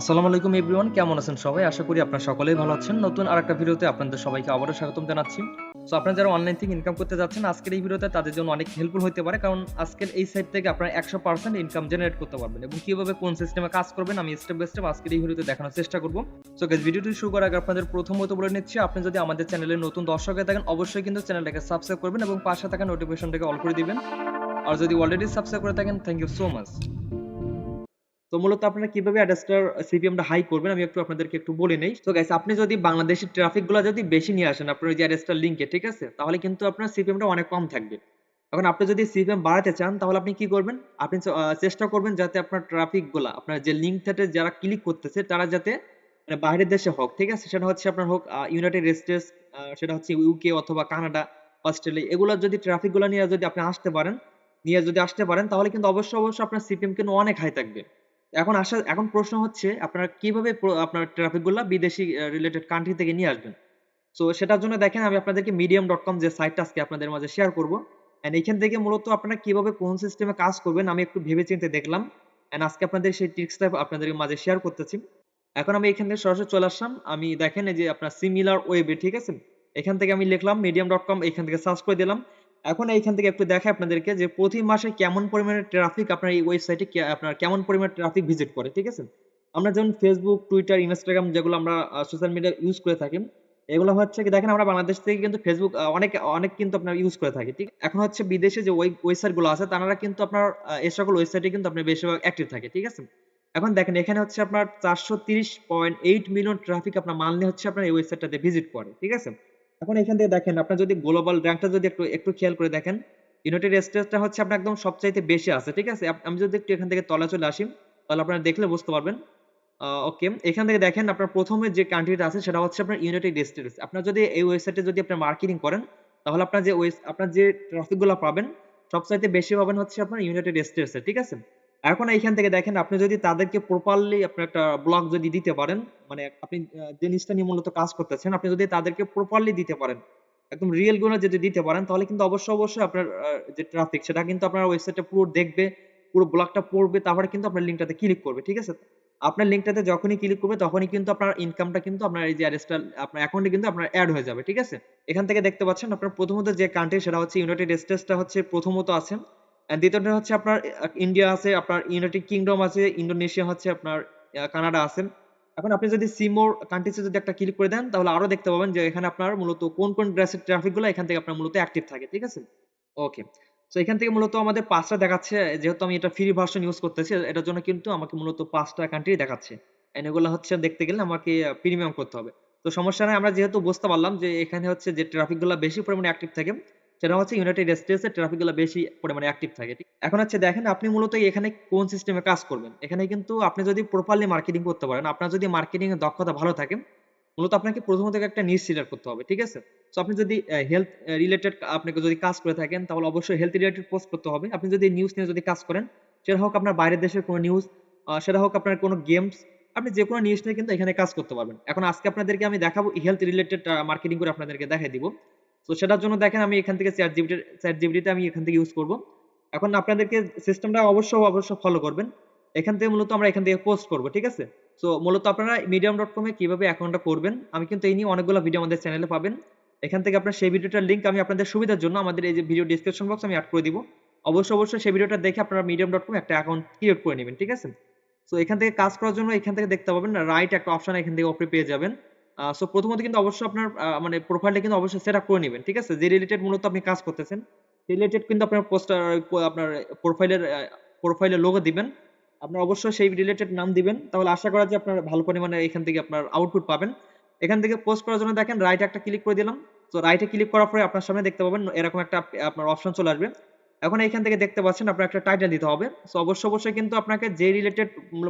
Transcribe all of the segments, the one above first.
আসসালামু আলাইকুম এভরিওয়ান, কেমন আছেন সবাই? আশা করি আপনারা সকলেই ভালো আছেন। নতুন আরেকটা ভিডিওতে আপনাদের সবাইকে আবারও স্বাগতম জানাচ্ছি। সো আপনারা যারা অনলাইন থেকে ইনকাম করতে যাচ্ছেন, আজকের এই ভিডিওতে তাদের জন্য অনেক হেল্পফুল হতে পারে। কারণ আজকের এই সাইট থেকে আপনারা একশো পার্সেন্ট ইনকাম জেনারেট করতে পারবেন এবং কীভাবে কোন সিস্টেমে কাজ করবেন, আমি স্টেপ বাই স্টেপ আজকের এই ভিডিওতে দেখানোর চেষ্টা করব। সো গাইজ ভিডিওটি শুরু করার আগে আপনাদের প্রথমত বলে নিচ্ছি, আপনি যদি আমাদের চ্যানেলে নতুন দর্শক হয়ে থাকেন, অবশ্যই কিন্তু চ্যানেলটাকে সাবস্ক্রাইব করবেন এবং পাশে থাকা নোটিফিকেশনটাকে অল করে দিবেন। আর যদি অলরেডি সাবস্ক্রাইব করে থাকেন থ্যাংক ইউ সো মাচ তো মূলত আপনারা কীভাবে অ্যাডাস্টার সিপিএমটা হাই করবেন, আমি একটু আপনাদেরকে একটু বলে নেই। তো গাইস আপনি যদি বাংলাদেশের ট্রাফিকগুলো যদি বেশি নিয়ে আসেন, আপনার যে অ্যাডাস্টার লিঙ্কে ঠিক আছে? তাহলে কিন্তু আপনার সিপিএমটা অনেক কম থাকবে। এখন আপনি যদি সিপিএম বাড়াতে চান, তাহলে আপনি কি করবেন? আপনি চেষ্টা করবেন যাতে আপনার ট্রাফিকগুলা, আপনার যে লিঙ্ক থেকে যারা ক্লিক করতেছে, তারা যাতে মানে বাইরের দেশে হোক, ঠিক আছে? সেটা হচ্ছে আপনার হোক ইউনাইটেড স্টেটস সেটা হচ্ছে ইউকে অথবা কানাডা অস্ট্রেলিয়া এগুলো যদি ট্রাফিকগুলো নিয়ে যদি আপনি আসতে পারেন, নিয়ে যদি আসতে পারেন, তাহলে কিন্তু অবশ্যই অবশ্যই আপনার সিপিএম কিন্তু অনেক হাই থাকবে। এখন আসা, এখন প্রশ্ন হচ্ছে আপনারা কীভাবে আপনার ট্রাফিকগুলা বিদেশি রিলেটেড কান্ট্রি থেকে নিয়ে আসবেন? সো সেটার জন্য দেখেন আমি আপনাদেরকে মিডিয়াম ডট কম যে সাইটটা আজকে আপনাদের মাঝে শেয়ার করব। এন্ড এখান থেকে মূলত আপনারা কীভাবে, কোন সিস্টেমে কাজ করবেন আমি একটু ভেবে চিন্তে দেখলাম। এন্ড আজকে আপনাদের সেই ট্রিক্সটা আপনাদের মাঝে শেয়ার করতেছি। এখন আমি এখান থেকে সরাসরি চলে আসলাম। আমি দেখেন এই যে আপনার সিমিলার ওয়েবে ঠিক আছে? এখান থেকে আমি লিখলাম মিডিয়াম ডট কম এখান থেকে সার্চ করে দিলাম। এখন এইখান থেকে একটু দেখাই আপনাদেরকে যে প্রতি মাসে কেমন পরিমাণে ট্রাফিক আপনার এই ওয়েবসাইটে আপনার কেমন পরিমাণে ট্রাফিক ভিজিট করে, ঠিক আছে? আমরা যেমন ফেসবুক টুইটার ইনস্টাগ্রাম যেগুলো আমরা সোশ্যাল মিডিয়া ইউজ করে থাকি, এগুলো হচ্ছে কি দেখেন আমরা বাংলাদেশ থেকে কিন্তু ফেসবুক অনেক অনেক কিন্তু আপনার ইউজ করে থাকি, ঠিক? এখন হচ্ছে বিদেশে যে ওয়েবসাইটগুলো আছে, তারা কিন্তু আপনার এই সকল ওয়েবসাইটে কিন্তু আপনার বেশিরভাগ অ্যাক্টিভ থাকে, ঠিক আছে? এখন দেখেন এখানে হচ্ছে আপনার চারশো তিরিশ পয়েন্ট এইট মিলিয়ন ট্রাফিক আপনার মানলে হচ্ছে আপনার এই ওয়েবসাইটটাতে ভিজিট করে, ঠিক আছে? এখন এখান থেকে দেখেন, আপনার যদি গ্লোবাল র্যাঙ্কটা যদি একটু একটু খেয়াল করে দেখেন ইউনাইটেড স্টেটসটা হচ্ছে আপনার একদম সবচাইতে বেশি আছে, ঠিক আছে? আমি যদি একটু এখান থেকে তলা চলে আসি, তাহলে আপনারা দেখলে বুঝতে পারবেন। ওকে, এখান থেকে দেখেন আপনার প্রথমে যে কান্ট্রিটা আছে, সেটা হচ্ছে আপনার ইউনাইটেড স্টেটস আপনার যদি এই ওয়েবসাইটে যদি আপনার মার্কেটিং করেন, তাহলে আপনার যে ওয়েস আপনার যে ট্রাফিকগুলো পাবেন, সবচাইতে বেশি পাবেন হচ্ছে আপনার ইউনাইটেড স্টেটস ঠিক আছে? এখন এইখান থেকে দেখেন, আপনি যদি তাদেরকে প্রপারলি আপনার একটা ব্লগ যদি দিতে পারেন মানে আপনি জিনিসটা নিয়ে মূলত কাজ করতেছেন, আপনি যদি তাদেরকে প্রপারলি দিতে পারেন, একদম রিয়েলগুলো যদি দিতে পারেন, তাহলে কিন্তু অবশ্যই অবশ্যই আপনার যে ট্রাফিক সেটা কিন্তু আপনার ওয়েবসাইটে পুরো দেখবে, পুরো ব্লগটা পড়বে, তারপরে কিন্তু আপনার লিঙ্কটাতে ক্লিক করবে, ঠিক আছে? আপনার লিঙ্কটাতে যখনই ক্লিক করবে, তখনই কিন্তু আপনার ইনকামটা কিন্তু আপনার এই যে অ্যাড্রেসটা আপনার অ্যাকাউন্টে কিন্তু আপনার অ্যাড হয়ে যাবে, ঠিক আছে? এখান থেকে দেখতে পাচ্ছেন, আপনার প্রথমত যে কান্ট্রি সেটা হচ্ছে ইউনাইটেড স্টেটসটা হচ্ছে প্রথমত আছে আর দ্বিতীয়টা হচ্ছে আপনার ইন্ডিয়া আছে, আপনার ইউনাইটেড কিংডম আছে ইন্দোনেশিয়া হচ্ছে আপনার কানাডা আছে এখন আপনি যদি সিমোর কান্ট্রিজে যদি একটা ক্লিক করে দেন, তাহলে আরও দেখতে পাবেন যে এখানে আপনার মূলত কোন কোন ড্রেসের ট্রাফিকগুলো এখান থেকে আপনার মূলত অ্যাক্টিভ থাকে, ঠিক আছে? ওকে তো এখান থেকে মূলত আমাদের পাঁচটা দেখাচ্ছে, যেহেতু আমি এটা ফ্রি ভার্সন ইউজ করতেছি, এটার জন্য কিন্তু আমাকে মূলত পাঁচটা কান্ট্রি দেখাচ্ছে। এগুলো হচ্ছে দেখতে গেলে আমাকে প্রিমিয়াম করতে হবে। তো সমস্যা নাই, আমরা যেহেতু বুঝতে পারলাম যে এখানে হচ্ছে যে ট্রাফিকগুলো বেশি পরিমাণে অ্যাক্টিভ থাকে সেটা হচ্ছে ইউনাইটেড স্টেটস এর ট্রাফিকগুলো বেশি পরিমাণে অ্যাক্টিভ থাকে এখন হচ্ছে দেখেন, আপনি মূলত এখানে কোন সিস্টেমে কাজ করবেন? এখানে কিন্তু আপনি যদি প্রপারলি মার্কেটিং করতে পারেন, আপনার যদি মার্কেটিং এর দক্ষতা ভালো থাকে, মূলত আপনাকে প্রথমত একটা নিশ সিলেক্ট করতে হবে, ঠিক আছে? তো আপনি যদি হেলথ রিলেটেড আপনাকে যদি কাজ করে থাকেন, তাহলে অবশ্যই হেলথ রিলেটেড পোস্ট করতে হবে। আপনি যদি নিউজ নিয়ে যদি কাজ করেন, সেটা হোক আপনার বাইরের দেশের কোনো নিউজ সেটা হোক আপনার কোনো গেমস আপনি যে কোনো নিউজ নিয়ে কিন্তু এখানে কাজ করতে পারবেন। এখন আজকে আপনাদেরকে আমি দেখাবো হেলথ রিলেটেড মার্কেটিং করে আপনাদেরকে দেখাই দিব। তো সেটার জন্য দেখেন আমি এখান থেকে চ্যাট জিবিটি চ্যাট জিবিটিতে আমি এখান থেকে ইউজ করব। এখন আপনাদেরকে সিস্টেমটা অবশ্যই অবশ্যই ফলো করবেন। এখান থেকে মূলত আমরা এখান থেকে পোস্ট করব, ঠিক আছে? সো মূলত আপনারা মিডিয়াম ডট কমে কীভাবে অ্যাকাউন্টটা করবেন, আমি কিন্তু এই নিয়ে অনেকগুলো ভিডিও আমাদের চ্যানেলে পাবেন। এখান থেকে আপনার সেই ভিডিওটার লিংক আমি আপনাদের সুবিধার জন্য আমাদের এই যে ভিডিও ডিসক্রিপশন বক্স আমি অ্যাড করে দিব। অবশ্যই অবশ্যই সেই ভিডিওটা দেখে আপনারা মিডিয়াম ডট কম একটা অ্যাকাউন্ট ক্রিয়েট করে নেবেন, ঠিক আছে? সো এখান থেকে কাজ করার জন্য এখান থেকে দেখতে পাবেন রাইট একটা অপশন এখান থেকে ওপরে পেয়ে যাবেন। সো প্রথমত কিন্তু অবশ্যই আপনার মানে প্রোফাইলটা কিন্তু অবশ্যই সেট আপ করে নেবেন, ঠিক আছে? যে রিলেটেড মূলত আপনি কাজ করতেছেন রিলেটেড কিন্তু আপনার পোস্টার আপনার প্রোফাইলের প্রোফাইলের লোগো দিবেন। আপনার অবশ্যই সেই রিলেটেড নাম দিবেন, তাহলে আশা করা যায় আপনার ভালো পরিমাণে এখান থেকে আপনার আউটপুট পাবেন। এখান থেকে পোস্ট করার জন্য দেখেন রাইট একটা ক্লিক করে দিলাম, তো রাইটে ক্লিক করার পরে আপনার সামনে দেখতে পাবেন এরকম একটা, আপনার অপশন চলে আসবে। এখন এখান থেকে দেখতে পাচ্ছেন আপনার একটা টাইটেল দিতে হবে সো অবশ্যই অবশ্যই কিন্তু আপনাকে যে রিলেটেড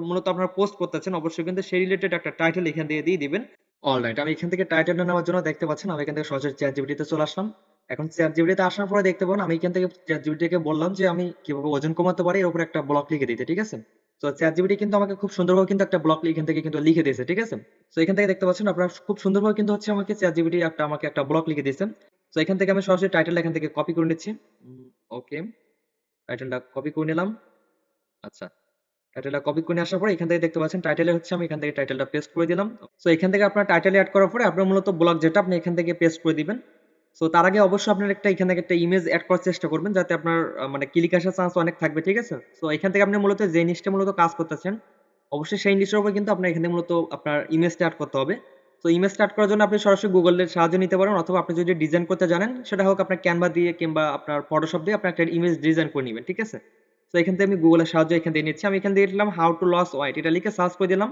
মূলত আপনারা পোস্ট করতেছেন, অবশ্যই কিন্তু সেই রিলেটেড একটা টাইটেল এখান থেকে দিয়ে দিবেন। অলরাইট আমি এখান থেকে টাইটেলটা নেওয়ার জন্য দেখতে পাচ্ছেন, আমি এখান থেকে সরাসরি চ্যাট জিপিটিতে চলে আসলাম। এখন চ্যাট জিপিটিতে আসার পরে দেখতে পাবেন, আমি এখান থেকে চ্যাট জিপিটিকে বললাম যে আমি কীভাবে ওজন কমাতে পারি, এর উপর একটা ব্লক লিখে দিতে, ঠিক আছে? তো চ্যাট জিপিটি কিন্তু আমাকে খুব সুন্দরভাবে কিন্তু একটা ব্লক এখান থেকে কিন্তু লিখে দিয়েছে, ঠিক আছে? তো এখান থেকে দেখতে পাচ্ছেন, আপনারা খুব সুন্দরভাবে কিন্তু হচ্ছে আমাকে চ্যাট জিপিটি একটা আমাকে একটা ব্লক লিখে দিয়েছে। তো এখান থেকে আমি সরাসরি টাইটেল এখান থেকে কপি করে নিচ্ছি। ওকে টাইটেলটা কপি করে নিলাম। আচ্ছা টাইটেলটা কপি করে আসার পরে এখান থেকে দেখতে পাচ্ছেন টাইটেলে হচ্ছে আমি এখান থেকে টাইটেলটা পেস্ট করে দিলাম। সো এখান থেকে আপনার টাইটেল অ্যাড করার পরে আপনার মূলত ব্লগ যেটা, আপনি এখান থেকে পেস্ট করে দিবেন। সো তার আগে অবশ্যই আপনার একটা, এখান থেকে একটা ইমেজ অ্যাড করার চেষ্টা করবেন যাতে আপনার মানে ক্লিক আসার চান্স অনেক থাকবে, ঠিক আছে? সো এখান থেকে আপনি মূলত যে জিনিসটা মূলত কাজ করতেছেন, অবশ্যই সেই জিনিসের উপর কিন্তু আপনার এখানে মূলত আপনার ইমেজটা অ্যাড করতে হবে। তো ইমেজ অ্যাড করার জন্য আপনি সরাসরি গুগলের সাহায্য নিতে পারেন অথবা আপনি যদি ডিজাইন করতে জানেন, সেটা হোক আপনার ক্যানভা দিয়ে কিংবা আপনার ফটোশপ দিয়ে আপনার একটা ইমেজ ডিজাইন করে নেবেন, ঠিক আছে? তো এখান থেকে আমি গুগলের সাহায্য এখান থেকে নিচ্ছি আমি এখান থেকে দিলাম হাউ টু লস ওয়াইট এটা লিখে সার্চ করে দিলাম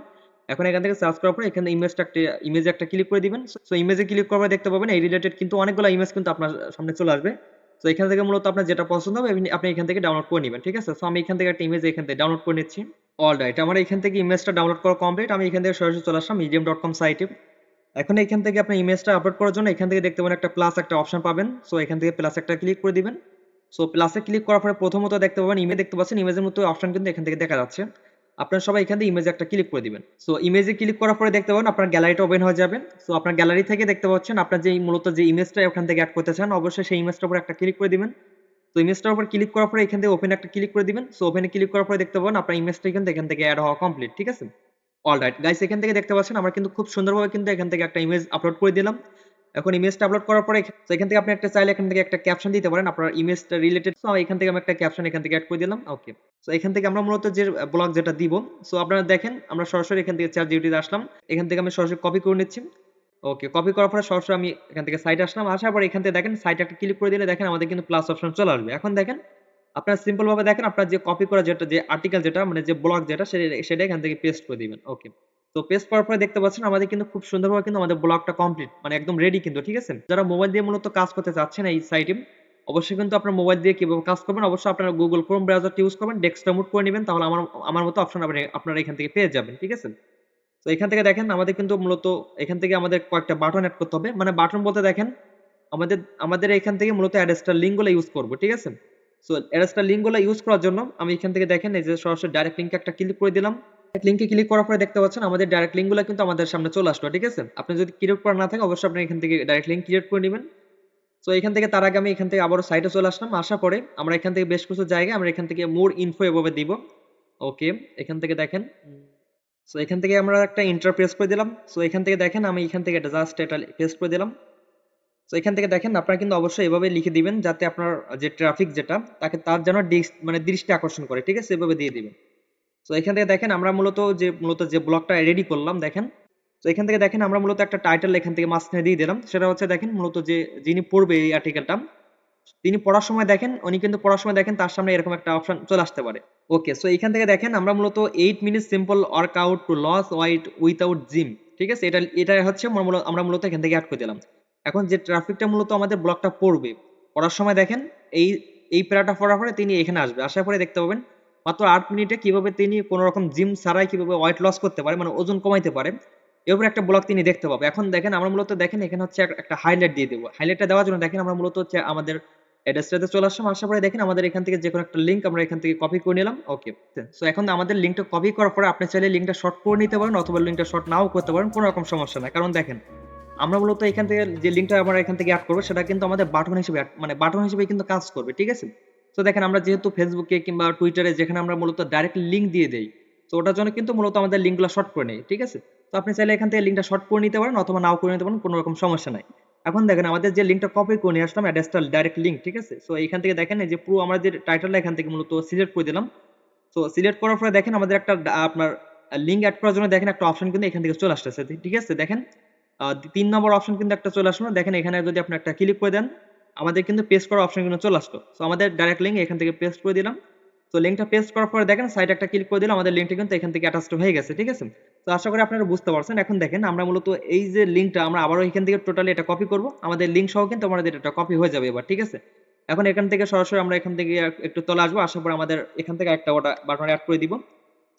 এখন এখান থেকে সার্চ করার পরে এখানে ইমেজটা একটা ইমেজে একটা ক্লিক করে দিবেন সো ইমেজে ক্লিক করার পরে দেখতে পাবেন এই রিলেটেড কিন্তু অনেকগুলো ইমেজ কিন্তু আপনার সামনে চলে আসবে তো এখান থেকে মূলত আপনার যেটা পছন্দ হবে আপনি এখান থেকে ডাউনলোড করে নেবেন ঠিক আছে সো আমি এখান থেকে একটা ইমেজ এখান থেকে ডাউনলোড করে নিচ্ছি অল রাইট আমার এখান থেকে ইমেজটা ডাউনলোড করা কমপ্লিট আমি এখান থেকে সরাসরি চলে আসলাম মিডিয়াম ডট কম সাইটে এখন এখান থেকে আপনি ইমেজটা আপলোড করার জন্য এখান থেকে দেখতে পাবেন একটা প্লাস একটা অপশন পাবেন সো এখান থেকে প্লাস একটা ক্লিক করে দিবেন সো প্লাসে ক্লিক করার পরে প্রথমত দেখতে পাবেন ইমেজ দেখতে পাচ্ছেন ইমেজের মতো অপশন কিন্তু এখান থেকে দেখা যাচ্ছে। আপনারা সবাই এখান থেকে ইমেজে একটা ক্লিক করে দিবেন। সো ইমেজে ক্লিক করার পরে দেখতে পাবেন আপনার গ্যালারিটা ওপেন হয়ে যাবে। সো আপনার গ্যালারি থেকে দেখতে পাচ্ছেন, আপনার যে মূলত যে ইমেজটা ওখান থেকে অ্যাড করতে চান, অবশ্যই সেই ইমেজটার উপর একটা ক্লিক করে দিবেন। তো ইমেজটার উপর ক্লিক করার পরে এখান থেকে ওপেন একটা ক্লিক করে দিবেন। সো ওপেনে ক্লিক করার পরে দেখতে পাবেন আপনার ইমেজটা কিন্তু এখান থেকে অ্যাড হওয়া কমপ্লিট ঠিক আছে? অলরাইট গাইস এখান থেকে দেখতে পাচ্ছেন, আমরা কিন্তু খুব সুন্দরভাবে কিন্তু এখান থেকে একটা ইমেজ আপলোড করে দিলাম। এখন ইমেজটা আপলোড করার পরে এখান- থেকে আপনি একটা চাইলে এখান থেকে একটা ক্যাপশন দিতে পারেন আপনার ইমেজটা রিলেটেড সো এখান থেকে আমি একটা ক্যাপশন এখান থেকে অ্যাড করে দিলাম ওকে সো এখান থেকে আমরা মূলত যে ব্লগ যেটা দিব সো আপনারা দেখেন আমরা সরাসরি এখান থেকে চ্যাট জিপিটিতে আসলাম এখান থেকে আমি সরাসরি কপি করে নিচ্ছি ওকে কপি করার পরে সরাসরি আমি এখান থেকে সাইট আসলাম আসার পরে এখান থেকে দেখেন সাইট একটা ক্লিক করে দিলে দেখেন আমাদের কিন্তু প্লাস অপশন চলে আসবে এখন দেখেন আপনার সিম্পল ভাবে দেখেন আপনার যে কপি করা যেটা যে আর্টিকেল যেটা মানে যে ব্লগ যেটা সেটা এখান থেকে পেস্ট করে দিবেন ওকে তো পেস্ট করার পরে দেখতে পাচ্ছেন আমাদের কিন্তু খুব সুন্দরভাবে কিন্তু আমাদের ব্লগটা কমপ্লিট মানে একদম রেডি কিন্তু, ঠিক আছে? যারা মোবাইল দিয়ে মূলত কাজ করতে চাচ্ছেন এই সাইটে অবশ্যই কিন্তু আপনার মোবাইল দিয়ে কীভাবে কাজ করবেন, অবশ্যই আপনারা গুগল ক্রোম ব্রাউজারটা ইউজ করবেন ডেস্কটপ মুড করে নেবেন, তাহলে আমার আমার মতো অপশন আপনি, আপনারা এখান থেকে পেয়ে যাবেন, ঠিক আছে? তো এখান থেকে দেখেন আমাদের কিন্তু মূলত, এখান থেকে আমাদের কয়েকটা বাটন অ্যাড করতে হবে মানে বাটন বলতে দেখেন, আমাদের আমাদের এখান থেকে মূলত অ্যাড্রেসটার লিঙ্কগুলো ইউজ করব, ঠিক আছে? সো অ্যাড্রেসটার লিঙ্কগুলো ইউজ করার জন্য আমি এখান থেকে দেখেন, এই যে সরাসরি ডাইরেক্ট লিঙ্কে একটা ক্লিক করে দিলাম। লিঙ্কে ক্লিক করার পরে দেখতে পাচ্ছেন আমাদের ডাইরেক্ট লিঙ্কগুলো কিন্তু আমাদের সামনে চলে আসলো ঠিক আছে আপনি যদি ক্রিয়েট করা না থাকে অবশ্যই আপনি এখান থেকে ডাইরেক্ট লিঙ্ক ক্রিয়েট করে নেবেন সো এখান থেকে তার আগে আমি এখান থেকে আবারও সাইটে চলে আসলাম আসার পরে আমরা এখান থেকে বেশ কিছু জায়গায় আমরা এখান থেকে মোর ইনফো এভাবে দিব ওকে এখান থেকে দেখেন সো এখান থেকে আমরা একটা ইন্টার প্রেস করে দিলাম সো এখান থেকে দেখেন আমি এখান থেকে এটা জাস্ট এটা পেস্ট করে দিলাম সো এখান থেকে দেখেন আপনারা কিন্তু অবশ্যই এভাবে লিখে দিবেন যাতে আপনার যে ট্রাফিক যেটা তাকে তার যেন মানে দৃষ্টি আকর্ষণ করে ঠিক আছে এভাবে দিয়ে দিবেন তো এখান থেকে দেখেন আমরা মূলত যে মূলত যে ব্লগটা রেডি করলাম, দেখেন। তো এখান থেকে দেখেন আমরা মূলত একটা টাইটেল এখান থেকে মাঝখানে দিয়ে দিলাম। সেটা হচ্ছে দেখেন মূলত যে, যিনি পড়বে এই আর্টিকেলটা তিনি পড়ার সময় দেখেন, উনি কিন্তু পড়ার সময় দেখেন, তার সামনে এরকম একটা অপশন চলে আসতে পারে। ওকে সো এখান থেকে দেখেন আমরা মূলত eight minute simple workout to loss weight without gym ঠিক আছে? এটা এটা হচ্ছে আমরা মূলত এখান থেকে অ্যাড করে দিলাম। এখন যে ট্রাফিকটা মূলত আমাদের ব্লকটা পড়বে, পড়ার সময় দেখেন, এই এই প্যারাটা পড়ার পরে তিনি এখানে আসবে। আসার পরে দেখতে পাবেন মাত্র আট মিনিটে কীভাবে তিনি কোনো রকম জিম ছাড়াই কীভাবে ওয়েট লস করতে পারে মানে ওজন কমাইতে পারে, এর উপরে একটা ব্লক তিনি দেখতে পাবে। এখন দেখেন, আমরা মূলত দেখেন, এখানে হচ্ছে একটা হাইলাইট দিয়ে দেবো। হাইলাইটটা দেওয়ার জন্য দেখেন, আমরা মূলত হচ্ছে আমাদের অ্যাড্রেসটাতে চলে আসলাম। আসার পরে দেখেন, আমাদের এখান থেকে যে কোনো একটা লিঙ্ক আমরা এখান থেকে কপি করে নিলাম। ওকে সো এখন আমাদের লিঙ্কটা কপি করার পরে আপনি চাইলে লিঙ্কটা শর্ট করে নিতে পারেন অথবা লিঙ্কটা শর্ট নাও করতে পারেন কোনো রকম সমস্যা নাই। কারণ দেখেন, আমরা মূলত এখান থেকে যে লিঙ্কটা আমরা এখান থেকে অ্যাড করব, সেটা কিন্তু আমাদের বাটন হিসেবে মানে বাটন হিসেবে কিন্তু কাজ করবে, ঠিক আছে? তো দেখেন, আমরা যেহেতু ফেসবুকে কিংবা টুইটারে যেখানে আমরা মূলত ডাইরেক্ট লিঙ্ক দিয়ে দেই, তো ওটার জন্য কিন্তু মূলত আমাদের লিঙ্কগুলো শর্ট করে নেই, ঠিক আছে? তো আপনি চাইলে এখান থেকে লিঙ্কটা শর্ট করে নিতে পারেন অথবা নাও করে নিতে পারেন, কোনো রকম সমস্যা নাই। এখন দেখেন, আমাদের যে লিঙ্কটা কপি করে নিয়ে আসলাম অ্যাড্রেসটা ডাইরেক্ট লিঙ্ক ঠিক আছে? সো এখান থেকে দেখেন যে পুরো আমরা আমাদের টাইটেলটা এখান থেকে মূলত সিলেক্ট করে দিলাম। তো সিলেক্ট করার পরে দেখেন, আমাদের একটা আপনার লিঙ্ক অ্যাড করার জন্য দেখেন একটা অপশন কিন্তু এখান থেকে চলে আসতেছে, ঠিক আছে? দেখেন তিন নম্বর অপশন কিন্তু একটা চলে আসলো। দেখেন, এখানে যদি আপনি একটা ক্লিক করে দেন আমাদের কিন্তু পেস্ট করার অপশন কিন্তু চলে আসলো। সো আমাদের ডাইরেক্ট লিঙ্ক এখান থেকে পেস্ট করে দিলাম। তো লিঙ্কটা পেস্ট করার পরে দেখেন সাইড একটা ক্লিক করে দিলাম, আমাদের লিঙ্কটা কিন্তু এখান থেকে অ্যাটাচড হয়ে গেছে, ঠিক আছে? তো আশা করি আপনারা বুঝতে পারছেন। এখন দেখেন, আমরা মূলত এই যে লিঙ্কটা আমরা আবারও এখান থেকে টোটালি এটা কপি করব। আমাদের লিঙ্ক সহ কিন্তু আমাদের এটা কপি হয়ে যাবে এবার, ঠিক আছে? এখন এখান থেকে সরাসরি আমরা এখান থেকে একটু তলে আসব। আসার পর আমাদের এখান থেকে একটা ওটা বাটন অ্যাড করে দিব।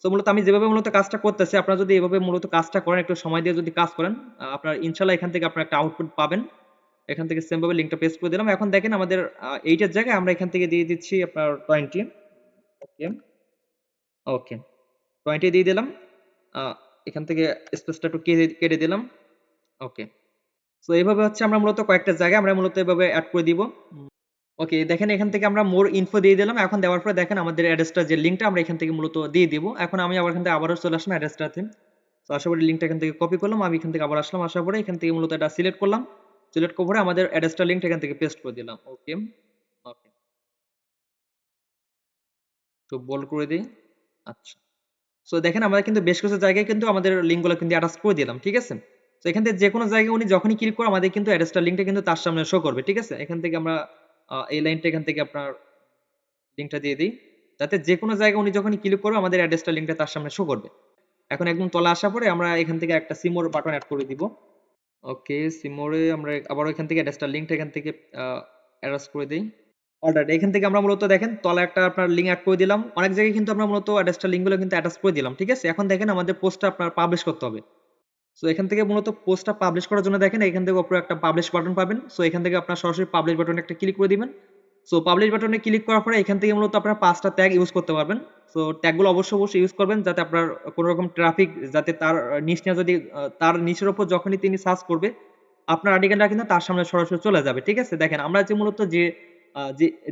তো মূলত আমি যেভাবে মূলত কাজটা করতেছি, আপনারা যদি এভাবে মূলত কাজটা করেন, একটু সময় দিয়ে যদি কাজ করেন আপনার ইনশাল্লাহ এখান থেকে আপনার একটা আউটপুট পাবেন। এখান থেকে সেম ভাবে লিঙ্কটা পেস্ট করে দিলাম। এখন দেখেন আমাদের এইটার জায়গায় আমরা এখান থেকে দিয়ে দিচ্ছি আপনার টোয়েন্টি ওকে ওকে টোয়েন্টি দিয়ে দিলাম। এখান থেকে স্পেসটা একটু কেটে কেটে দিলাম। ওকে সো এইভাবে হচ্ছে আমরা মূলত কয়েকটা জায়গায় আমরা মূলত এভাবে অ্যাড করে দিব। ওকে দেখেন এখান থেকে আমরা মোর ইনফো দিয়ে দিলাম। এখন দেওয়ার পরে দেখেন আমাদের অ্যাড্রেসটা যে লিঙ্কটা আমরা এখান থেকে মূলত দিয়ে দিব। এখন আমি আবার এখান থেকে আবারও চলে আসলাম অ্যাড্রেসটাতে তো আশা করি লিঙ্কটা এখান থেকে কপি করলাম। আমি এখান থেকে আবার আসলাম। আসার পরে এখান থেকে মূলত এটা সিলেক্ট করলাম। সিলেক্ট করে আমাদের অ্যাড্রেসটা লিঙ্কটা এখান থেকে পেস্ট করে দিলাম ওকে ওকে তো বল করে দিই আচ্ছা। সো দেখেন আমরা কিন্তু বেশ কিছু জায়গায় কিন্তু আমাদের লিঙ্কগুলো কিন্তু অ্যাটাচ করে দিলাম, ঠিক আছে? তো এখান থেকে যে কোনো জায়গায় উনি যখনই ক্লিক করে, আমাদের কিন্তু অ্যাড্রেসটা লিঙ্কটা কিন্তু তার সামনে শো করবে, ঠিক আছে? এখান থেকে আমরা এই লাইনটা এখান থেকে আপনার লিঙ্কটা দিয়ে দিই, যাতে যে কোনো জায়গায় উনি যখনই ক্লিক করবে, আমাদের অ্যাড্রেসটা লিঙ্কটা তার সামনে শো করবে। এখন একদম তলা আসার পরে আমরা এখান থেকে একটা সিমোর বাটন অ্যাড করে দিব। ওকে সিমোরে আমরা আবার এখান থেকে অ্যাড্রেসটা লিঙ্কটা এখান থেকে অ্যাড্রেস করে দিই। অলরাইট এখান থেকে আমরা মূলত দেখেন তলা একটা আপনার লিঙ্ক অ্যাড করে দিলাম। অনেক জায়গায় কিন্তু আমরা মূলত অ্যাড্রেসটা লিঙ্কগুলো কিন্তু অ্যাটাচ করে দিলাম, ঠিক আছে? এখন দেখেন আমাদের পোস্টটা আপনার পাবলিশ করতে হবে। সো এখান থেকে মূলত পোস্টটা পাবলিশ করার জন্য দেখেন, এখান থেকে উপরে একটা পাবলিশ বাটন পাবেন। সো এখান থেকে আপনার সরাসরি পাবলিশ বাটনে একটা ক্লিক করে দিবেন। সো পাবলিশ বাটনে ক্লিক করার পরে এখান থেকে মূলত আপনার পাঁচটা ট্যাগ ইউজ করতে পারবেন। সো ট্যাগগুলো অবশ্যই অবশ্যই ইউজ করবেন যাতে আপনার কোনো রকম ট্রাফিক যাতে তার নিচ নিয়ে যদি তার নিচের ওপর যখনই তিনি সার্চ করবে, আপনার আর্টিকেলটা কিন্তু তার সামনে সরাসরি চলে যাবে, ঠিক আছে? দেখেন, আমরা যে মূলত যে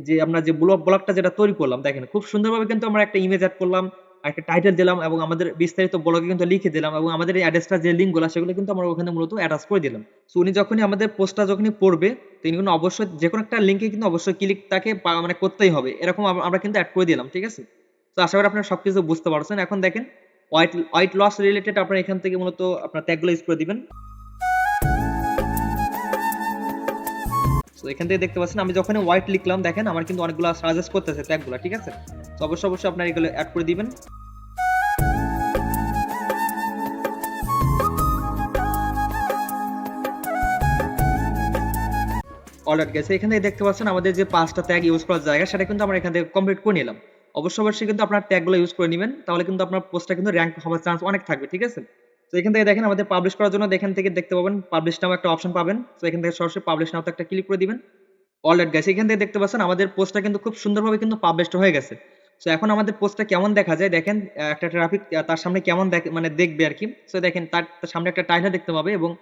যে আমরা যে ব্লগ ব্লগটা যেটা তৈরি করলাম, দেখেন, খুব সুন্দরভাবে কিন্তু আমরা একটা ইমেজ অ্যাড করলাম। একটা টাইটেল দিলাম এবং আমাদের বিস্তারিত ব্লগে কিন্তু লিখে দিলাম এবং আমাদের এই অ্যাড্রেসটা যে লিঙ্কগুলো সেগুলো কিন্তু আমরা ওখানে মূলত অ্যাটাচ করে দিলাম। সো উনি যখনই আমাদের পোস্টটা যখনই পড়বে তিনি কিন্তু অবশ্যই যে কোনো একটা লিঙ্কে কিন্তু অবশ্যই ক্লিক তাকে মানে করতেই হবে। এরকম আমরা কিন্তু অ্যাড করে দিলাম, ঠিক আছে? তো আশা করি আপনারা সবকিছু বুঝতে পারছেন। এখন দেখেন হোয়াইট হোয়াইট লস রিলেটেড আপনারা এখান থেকে মূলত আপনার ট্যাগগুলো ইউজ করে দিবেন। তো এখান থেকে দেখতে পাচ্ছেন, আমি যখন হোয়াইট লিখলাম, দেখেন আমার কিন্তু অনেকগুলো সাজেস্ট করতেছে ট্যাগগুলো ঠিক আছে? তো অবশ্যই অবশ্যই আপনারা এগুলো অ্যাড করে দিবেন। অলরাইট গেছে এখান থেকে দেখতে পাচ্ছেন, আমাদের যে পাঁচটা ট্যাগ ইউজ করার জায়গা, সেটা কিন্তু আমরা এখান থেকে কমপ্লিট করে নিলাম। অবশ্যই অবশ্যই কিন্তু আপনার ট্যাগগুলো ইউজ করে নেবেন, তাহলে কিন্তু আপনার পোস্টটা কিন্তু র্যাঙ্ক হওয়ার চান্স অনেক থাকবে, ঠিক আছে? তো এখান থেকে দেখেন আমাদের পাবলিশ করার জন্য এখান থেকে দেখতে পাবেন পাবলিশ নাও একটা অপশন পাবেন। তো এখান থেকে সরাসরি পাবলিশ নাও একটা ক্লিক করে দিবেন। অলরাইট গাইস এখান থেকে দেখতে পাচ্ছেন আমাদের পোস্টটা কিন্তু খুব সুন্দরভাবে কিন্তু পাবলিশড হয়ে গেছে। সো এখন আমাদের পোস্টটা কেমন দেখা যায়? দেখেন একটা ট্রাফিক তার সামনে কেমন দেখ- মানে দেখবে আর কি। সো দেখেন, তার সামনে একটা টাইটেল দেখতে পাবে এবং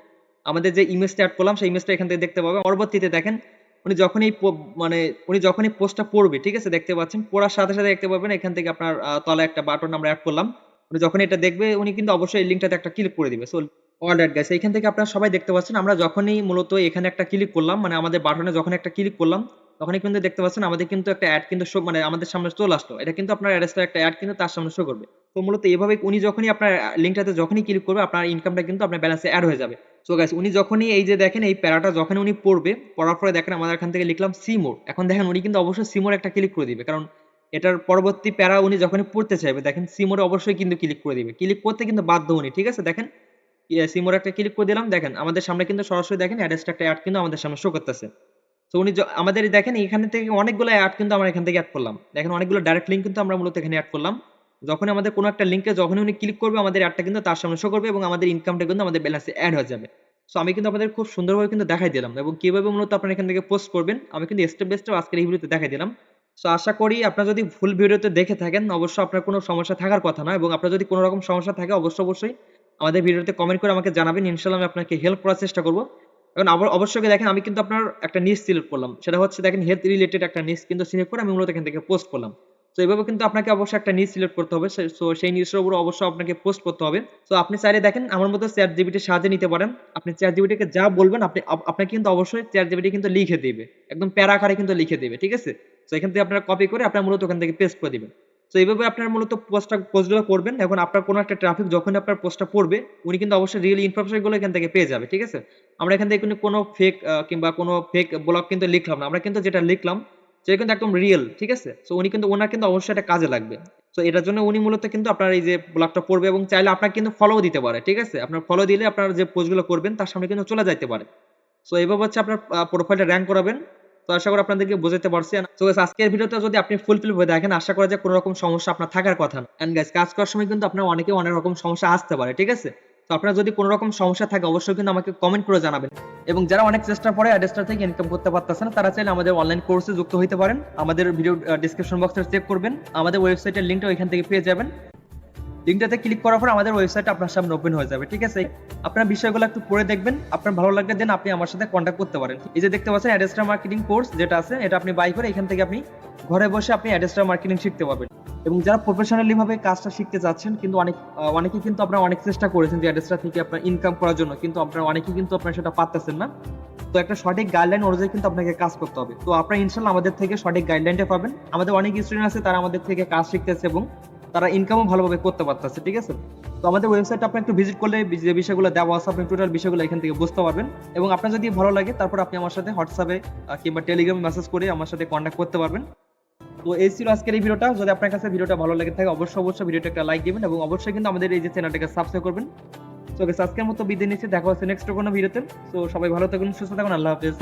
আমাদের যে ইমেজটা অ্যাড করলাম, সেই ইমেজটা এখান থেকে দেখতে পাবে। পরবর্তীতে দেখেন, উনি যখনই পো- মানে উনি যখনই পোস্টটা পড়বে, ঠিক আছে? দেখতে পাচ্ছেন? পড়ার সাথে সাথে দেখতে পাবেন, এখান থেকে আপনার তলায় একটা বাটন আমরা অ্যাড করলাম। যখন এটা দেখবে, উনি কিন্তু অবশ্যই এই লিঙ্কটাতে একটা ক্লিক করে দিবে। সো অলরাইট গাইস এখান থেকে আপনারা সবাই দেখতে পাচ্ছেন, আমরা যখনই মূলত এখানে একটা ক্লিক করলাম মানে আমাদের বাটনে যখন একটা ক্লিক করলাম, তখনই কিন্তু দেখতে পাচ্ছেন আমাদের কিন্তু একটা অ্যাড কিন্তু শো মানে আমাদের সামনে চলে আসলো। এটা কিন্তু আপনার অ্যাড্রেসটা একটা অ্যাড কিন্তু তার সামনে শো করবে। তো মূলত এভাবে উনি যখনই আপনার লিঙ্কটাতে যখনই ক্লিক করবে, আপনার ইনকামটা কিন্তু আপনার ব্যালেন্সে অ্যাড হয়ে যাবে। সো গাইস উনি যখনই এই যে দেখেন, এই প্যারাটা যখন উনি পড়বে, পড়ার পরে দেখেন, আমাদের এখান থেকে লিখলাম সিমোর এখন দেখেন, উনি কিন্তু অবশ্যই সিমোর একটা ক্লিক করে দিবে। কারণ এটার পরবর্তী প্যারা উনি যখনই পড়তে চাইবে, দেখেন সিমোরে অবশ্যই কিন্তু ক্লিক করে দিবে। ক্লিক করতে কিন্তু বাধ্য উনি, ঠিক আছে? দেখেন সিমোর একটা ক্লিক করে দিলাম, দেখেন, আমাদের সামনে কিন্তু সরাসরি দেখেন অ্যাড্রেসটা একটা অ্যাড কিন্তু আমাদের সামনে শো করতেছে। তো উনি আমাদের দেখেন এখান থেকে অনেকগুলো অ্যাড কিন্তু আমরা এখান থেকে অ্যাড করলাম। দেখেন, অনেকগুলো ডাইরেক্ট লিঙ্ক কিন্তু আমরা মূলত এখানে অ্যাড করলাম। যখন আমাদের কোনো একটা লিঙ্কে যখনই উনি ক্লিক করবে, আমাদের অ্যাডটা কিন্তু তার সামনে শো করবে এবং আমাদের ইনকামটা কিন্তু আমাদের ব্যালেন্সে অ্যাড হয়ে যাবে। সো আমি কিন্তু আপনাদের খুব সুন্দরভাবে কিন্তু দেখাই দিলাম এবং কীভাবে মূলত আপনারা এখান থেকে পোস্ট করবেন, আমি কিন্তু স্টেপ বাই স্টেপ আজকের এই ভিডিওতে দেখাই দিলাম। সো আশা করি আপনারা যদি ফুল ভিডিওতে দেখে থাকেন, অবশ্যই আপনার কোনো সমস্যা থাকার কথা নয় এবং আপনার যদি কোনো রকম সমস্যা থাকে অবশ্যই অবশ্যই আমাদের ভিডিওতে কমেন্ট করে আমাকে জানাবেন। ইনশাল্লাহ আমি আপনাকে হেল্প করার চেষ্টা করব। এখন আবার অবশ্যই দেখেন, আমি কিন্তু আপনার একটা নিউজ সিলেক্ট করলাম। সেটা হচ্ছে দেখেন হেলথ রিলেটেড একটা নিউজ কিন্তু সিলেক্ট করে আমি মূলত এখান থেকে পোস্ট করলাম। তো এইভাবে কিন্তু আপনাকে অবশ্যই একটা নিউজ সিলেক্ট করতে হবে। সো সেই নিউজের উপর অবশ্যই আপনাকে পোস্ট করতে হবে। তো আপনি চাইলে দেখেন, আমার মতো চ্যাট জিবিটির সাহায্যে নিতে পারেন। আপনি চ্যাট জিবিটিকে যা বলবেন, আপনি আপনাকে কিন্তু অবশ্যই চ্যাট জিবিটি কিন্তু লিখে দেবে। একদম প্যারা আকারে কিন্তু লিখে দেবে, ঠিক আছে? তো এখান থেকে আপনারা কপি করে আপনার মূলত ওখান থেকে পেস্ট করে দিবেন। তো এইভাবে আপনার মূলত পোস্টটা পোস্টগুলো করবেন। এখন আপনার কোনো একটা ট্রাফিক যখন আপনার পোস্টটা পড়বে, উনি কিন্তু অবশ্যই রিয়েল ইনফরমেশনগুলো এখান থেকে পেয়ে যাবে, ঠিক আছে? আমরা এখান থেকে কিন্তু কোনো ফেক কিংবা কোনো ফেক ব্লগ কিন্তু লিখলাম না। আমরা কিন্তু যেটা লিখলাম, সেটা কিন্তু একদম রিয়েল ঠিক আছে? তো উনি কিন্তু, ওনার কিন্তু অবশ্যই এটা কাজে লাগবে। তো এটার জন্য উনি মূলত কিন্তু আপনার এই যে ব্লগটা পড়বে এবং চাইলে আপনার কিন্তু ফলো দিতে পারে, ঠিক আছে? আপনার ফলো দিলে আপনার যে পোস্টগুলো করবেন, তার সামনে কিন্তু চলে যাইতে পারে। সো এইভাবে হচ্ছে আপনার প্রোফাইলটা র্যাঙ্ক করাবেন। তো আশা করি আপনাদেরকে বোঝাতে পারছি। তো আজকের ভিডিওটা যদি আপনি ফুলফিল হয়ে দেখেন, আশা করা যায় কোনো রকম সমস্যা আপনার থাকার কথা না। এন্ড গাইস কাজ করার সময় কিন্তু আপনার অনেকে অনেক রকম সমস্যা আসতে পারে, ঠিক আছে? তো আপনার যদি কোনো রকম সমস্যা থাকে, অবশ্যই কিন্তু আমাকে কমেন্ট করে জানাবেন। এবং যারা অনেক চেষ্টা করে অ্যাড্রেসটা থেকে ইনকাম করতে পারতেছেন তারা চাইলে আমাদের অনলাইন কোর্সে যুক্ত হতে পারেন। আমাদের ভিডিও ডিসক্রিপশন বক্সে চেক করবেন। আমাদের ওয়েবসাইটের লিঙ্কটা ওইখান থেকে পেয়ে যাবেন। লিঙ্কটাতে ক্লিক করার পর আমাদের ওয়েবসাইট আপনার সামনে ওপেন হয়ে যাবে, ঠিক আছে? আপনার বিষয়গুলো একটু পড়ে দেখবেন, আপনার ভালো লাগলে দেন আপনি আমার সাথে কন্ট্যাক্ট করতে পারেন। এই যে দেখতে পাচ্ছেন অ্যাডেস্টার মার্কেটিং কোর্স যেটা আছে, এটা আপনি বাই করে এখান থেকে আপনি ঘরে বসে আপনি অ্যাডেস্টার মার্কেটিং শিখতে পারবেন। এবং যারা প্রফেশনালি ভাবে কাজটা শিখতে চাচ্ছেন, কিন্তু অনেক অনেকেই কিন্তু আপনারা অনেক চেষ্টা করেছেন যে অ্যাডেস্টার থেকে আপনার ইনকাম করার জন্য, কিন্তু আপনারা, অনেকেই কিন্তু আপনারা সেটা পারতেছেন না। তো একটা সঠিক গাইডলাইন অনুযায়ী কিন্তু আপনাকে কাজ করতে হবে। তো আপনারা ইনশাল্লাহ আমাদের থেকে সঠিক গাইডলাইনটা পাবেন। আমাদের অনেক স্টুডেন্ট আছে, তারা আমাদের থেকে কাজ শিখতেছে এবং তারা ইনকামও ভালোভাবে করতে পারতেছে, ঠিক আছে? তো আমাদের ওয়েবসাইট আপনি একটু ভিজিট করলে যে বিষয়গুলো দেওয়া আছে, আপনি টোটাল বিষয়গুলো এখান থেকে বুঝতে পারবেন। এবং আপনার যদি ভালো লাগে, তারপর আপনি আমার সাথে হোয়াটসঅ্যাপে কিংবা টেলিগ্রামে মেসেজ করে আমার সাথে কন্ট্যাক্ট করতে পারবেন। তো এই ছিল আজকের এই ভিডিওটা। যদি আপনার কাছে ভিডিওটা ভালো লাগে থাকে, অবশ্যই অবশ্যই ভিডিওটা একটা লাইক দিবেন এবং অবশ্যই কিন্তু আমাদের এই যে চ্যানেলটাকে সাবস্ক্রাইব করবেন। তো আজকের মতো বিদায় নিচ্ছি। দেখা হচ্ছে নেক্সট কোনো ভিডিওতে তো সবাই ভালো থাকুন, সুস্থ থাকুন। আল্লাহ হাফেজ।